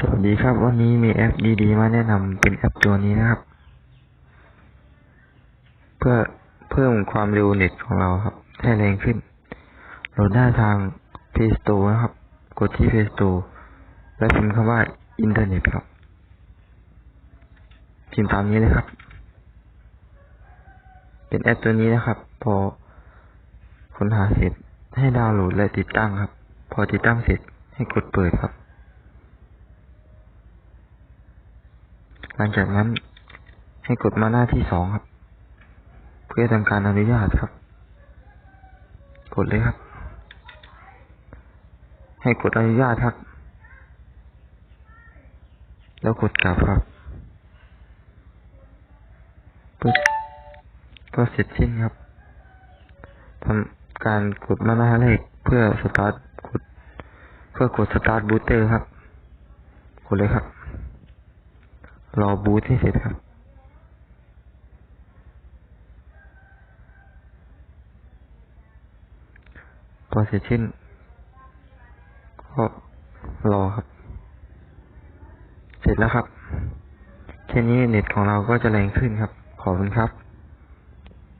สวัสดีครับ วันนี้มีแอปดีๆ มาแนะนำเป็นแอปตัวนี้นะครับ เพื่อเพิ่มความเร็วเน็ตของเราครับ ให้แรงขึ้นโหลดได้ทาง Play Store นะครับ กดที่ Play Store แล้วพิมพ์คำว่าอินเทอร์เน็ตครับ พิมพ์ตามนี้เลยครับ เป็นแอปตัวนี้นะครับ พอค้นหาเสร็จให้ดาวน์โหลดและติดตั้งครับ พอติดตั้งเสร็จให้กดเปิดครับ หลังจากนั้นให้กดมาหน้าที่สองครับ เพื่อทำการอนุญาตครับ กดเลยครับ ให้กดอนุญาตครับ แล้วกดกลับครับปึ๊บก็เสร็จสิ้นครับทำการกดมาหน้าแรกเพื่อสตาร์ทกดเพื่อกดสตาร์ทบูตเตอร์ครับ กดเลยครับ รอบูตให้เสร็จครับ พอเสร็จชิ้น ก็รอครับ เสร็จแล้วครับ แค่นี้เน็ตของเราก็จะแรงขึ้นครับ ขอบคุณครับ